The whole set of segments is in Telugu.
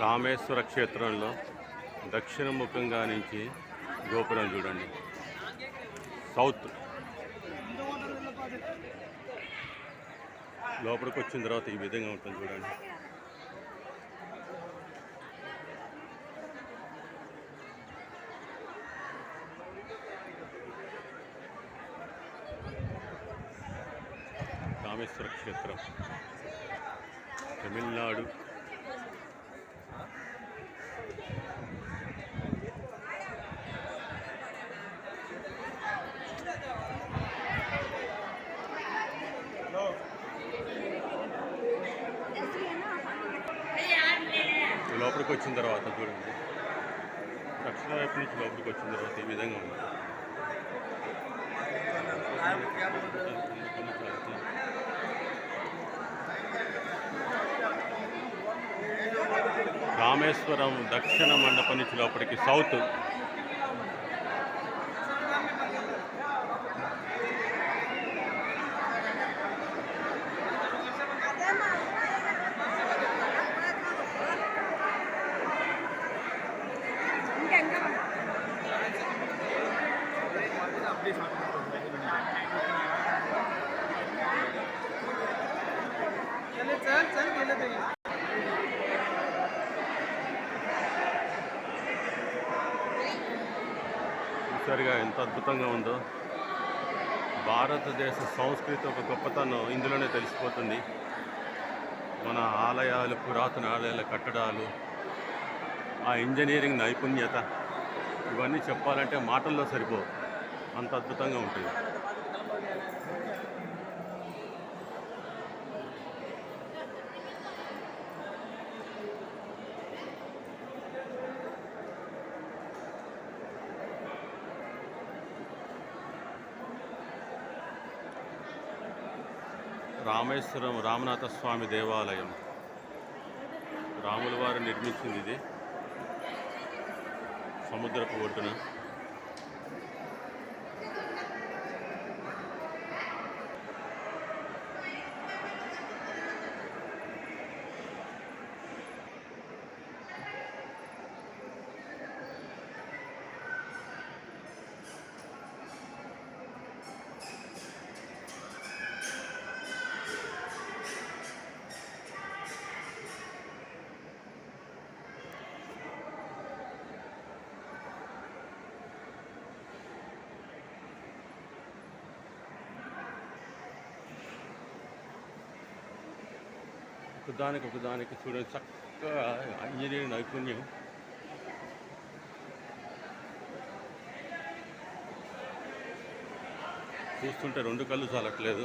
రామేశ్వర క్షేత్రంలో దక్షిణ ముఖంగా నుంచి గోపురం చూడండి. సౌత్. లోపలికి వచ్చిన తర్వాత ఈ విధంగా ఉంటుంది చూడండి. రామేశ్వర క్షేత్రం. తమిళనాడు. లోపలికి వచ్చిన తర్వాత చూడండి. దక్షిణ వైపు నుంచి లోపలికి వచ్చిన తర్వాత ఈ విధంగా ఉంది. రామేశ్వరం దక్షిణ మండపం నుంచి లోపలికి సౌత్ चले चल चल गेले ते చూసారుగా ఎంత అద్భుతంగా ఉందో భారతదేశ సంస్కృతి ఒక గొప్పతనం ఇందులోనే తెలిసిపోతుంది మన ఆలయాలు పురాతన ఆలయాల కట్టడాలు ఆ ఇంజనీరింగ్ నైపుణ్యత ఇవన్నీ చెప్పాలంటే మాటల్లో సరిపోవు అంత అద్భుతంగా ఉంటుంది. రామేశ్వరం రామనాథ స్వామి దేవాలయం. రాముల వారు నిర్మించింది ఇది. సముద్రపు ఒడ్డున. ఒకదానికి ఒకదానికి చూడండి. చక్కగా ఇంజనీరింగ్ నైపుణ్యం. చూస్తుంటే రెండు కళ్ళు చాలట్లేదు.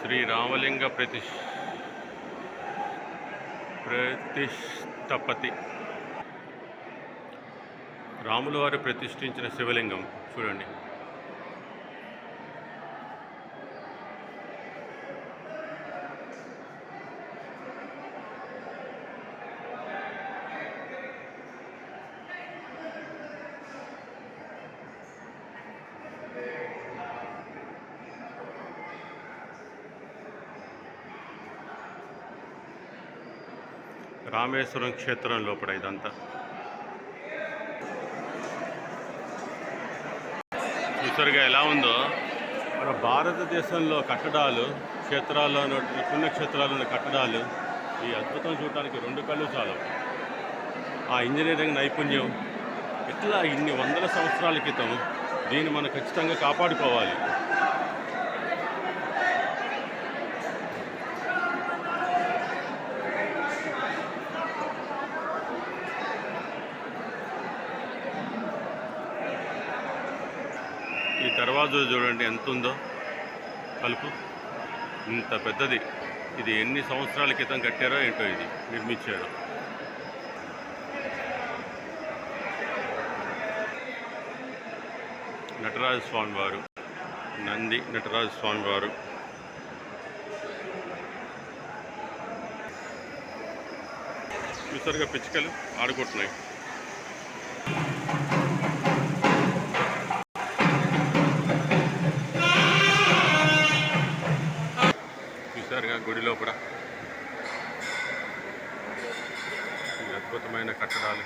శ్రీ రామలింగ ప్రతిష్ ప్రతిష్టపతి. రాములవారు ప్రతిష్ఠించిన శివలింగం. చూడండి. రామేశ్వరం క్షేత్రం లోపల ఇదంతా. చూసారుగా ఎలా ఉందో? మన భారతదేశంలో కట్టడాలు క్షేత్రాల్లో ఉన్న- పుణ్యక్షేత్రాల్లో ఉన్న కట్టడాలు ఈ అద్భుతం చూడటానికి రెండు కళ్ళు చాలు. ఆ ఇంజనీరింగ్ నైపుణ్యం ఇట్లా ఇన్ని వందల సంవత్సరాల క్రితం దీన్ని మనం ఖచ్చితంగా కాపాడుకోవాలి ఈ దర్వాజా చూడండి ఎంత ఉందో కలుపు. ఇంత పెద్దది. ఇది ఎన్ని సంవత్సరాల క్రితం కట్టారో ఏంటో ఇది. నిర్మించారు. నటరాజ స్వామి వారు. నంది నటరాజ స్వామి వారు. చూసారుగా పిచ్చుకలు ఆడుకుంటున్నాయి. విధంగా గుడి లోపల అద్భుతమైన కట్టడాలు.